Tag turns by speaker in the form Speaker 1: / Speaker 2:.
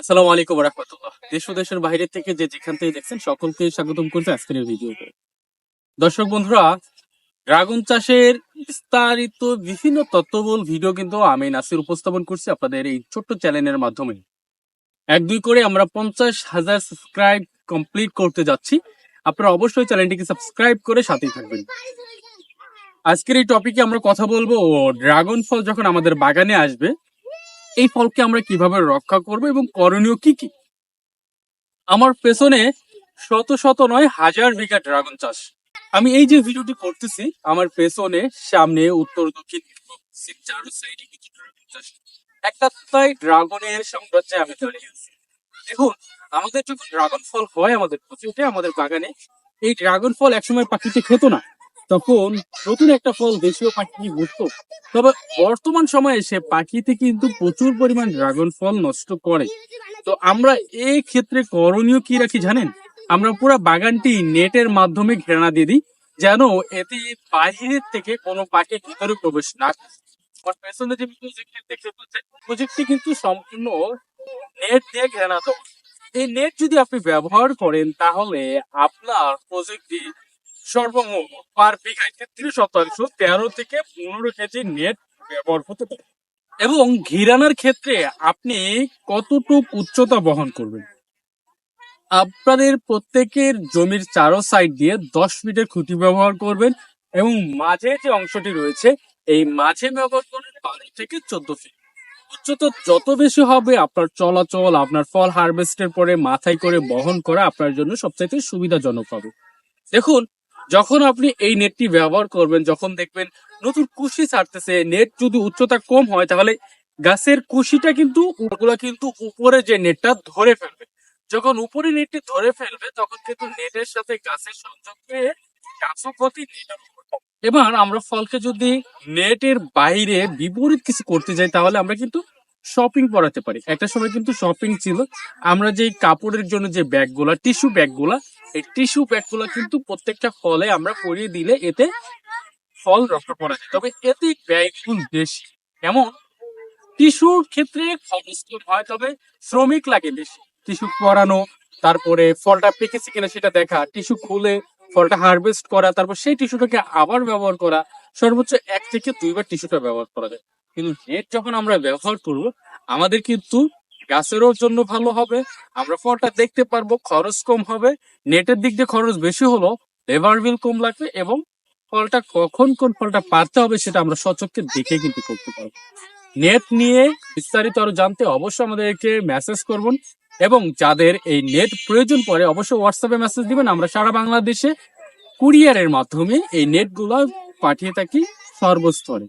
Speaker 1: আসসালামু আলাইকুম দেশ ও দেশের বাইরে থেকে যে যেখান থেকে দেখছেন, সকলকে স্বাগতম করতে আজকের এই ভিডিওতে দর্শক বন্ধুরা, ড্রাগন চাষের বিস্তারিত বিভিন্ন ভিডিও কিন্তু আমি নাসির উপস্থাপন করছি আপনাদের এই ছোট্ট চ্যানেলের মাধ্যমে। এক দুই করে আমরা পঞ্চাশ হাজার সাবস্ক্রাইব কমপ্লিট করতে যাচ্ছি। আপনারা অবশ্যই চ্যানেলটিকে সাবস্ক্রাইব করে সাথেই থাকবেন। আজকের এই টপিকে আমরা কথা বলব ড্রাগন ফল যখন আমাদের বাগানে আসবে এই ফলকে আমরা কীভাবে রক্ষা করব এবং করণীয় কি কি? আমার পেছনে শত শত নয়, হাজার বিঘা ড্রাগন চাষ। আমি এই যে ভিডিওটি করতেছি, আমার পেছনে সামনে উত্তর দক্ষিণ চাষ। একটা ড্রাগনের আমি দেখুন, আমাদের যখন ড্রাগন ফল হয়, আমাদের আমাদের বাগানে এই ড্রাগন ফল একসময় পাখিতে খেত না। তখন নতুন একটা ফল দেশীয় পাখি ঘুরতো তবে বর্তমান সময়ে এসে পাখিতে কিন্তু প্রচুর পরিমাণ ড্রাগন ফল নষ্ট করে। তো আমরা এই ক্ষেত্রে করণীয় কি রাখি জানেন? আমরা পুরো বাগানটি নেটের মাধ্যমে ঘেরানা দিয়ে দিই, যেন এতে বাইরের থেকে কোনো পাখি ভিতরে প্রবেশ না পেছনে যে দেখতে প্রজেক্টটি কিন্তু সম্পূর্ণ নেট দিয়ে ঘেরানা। তো এই নেট যদি আপনি ব্যবহার করেন, তাহলে আপনার প্রজেক্টটি সর্বমোট পার বিঘায় তেত্রিশ শতাংশ তেরো থেকে পনেরো কেজি নেট ব্যবহার হতে পারে। এবং ঘিরানোর ক্ষেত্রে আপনি কতটুক উচ্চতা বহন করবেন? আপনাদের প্রত্যেকের জমির চারো সাইড দিয়ে দশ ফিটের খুঁটি ব্যবহার করবেন এবং মাঝে যে অংশটি রয়েছে, এই মাঝে ব্যবহার করবেন বারো থেকে চোদ্দ ফিট উচ্চতা যত বেশি হবে, আপনার চলাচল, আপনার ফল হারভেস্টের পরে মাথায় করে বহন করা আপনার জন্য সবচাইতে সুবিধাজনক হবে। দেখুন যখন আপনি এই নেটটি ব্যবহার করবেন, যখন দেখবেন নতুন কুশি ছাড়তেছে নেট যদি উচ্চতা কম হয়, তাহলে গাছের কুশিটা কিন্তু কিন্তু উপরে যে নেটটা ধরে ফেলবে যখন উপরে নেটটি ধরে ফেলবে, তখন কিন্তু নেটের সাথে গাছের সংযোগ পেয়ে গাছও হবে। এবার আমরা ফলকে যদি নেটের বাইরে বিপরীত কিছু করতে যাই, তাহলে আমরা কিন্তু শপিং করাতে পারি। একটা সময় কিন্তু শপিং ছিল। আমরা যে কাপড়ের জন্য যে ব্যাগগুলা টিস্যু ব্যাগগুলা, এই টিস্যু ব্যাগগুলো কিন্তু প্রত্যেকটা ফলে আমরা পরিয়ে দিলে এতে ফল রক্ষা করা যায়। তবে এতে ব্যয়গুণ বেশি। এমন টিস্যুর ক্ষেত্রে হয়, তবে শ্রমিক লাগে বেশি। টিস্যু পরানো, তারপরে ফলটা পেকেছে কিনা সেটা দেখা টিস্যু খুলে ফলটা হারভেস্ট করা, তারপর সেই টিস্যুটাকে আবার ব্যবহার করা, সর্বোচ্চ এক থেকে দুইবার টিস্যুটা ব্যবহার করা যায়। কিন্তু নেট যখন আমরা ব্যবহার করব, আমাদের কিন্তু গাছেরও জন্য ভালো হবে। আমরা ফলটা দেখতে পারব, খরচ কম হবে। নেটের দিক দিয়ে খরচ বেশি হলো, লেবার বিল কম লাগবে এবং ফলটা কখন কোন ফলটা পারতে হবে সেটা আমরা সচক্ষে দেখে কিন্তু করতে পারব। নেট নিয়ে বিস্তারিত আরও জানতে অবশ্যই আমাদেরকে মেসেজ করবেন এবং যাদের এই নেট প্রয়োজন পড়ে অবশ্যই হোয়াটসঅ্যাপে মেসেজ দিবেন। আমরা সারা বাংলাদেশে কুরিয়ারের মাধ্যমে এই নেটগুলো পাঠিয়ে থাকি সর্বস্তরে।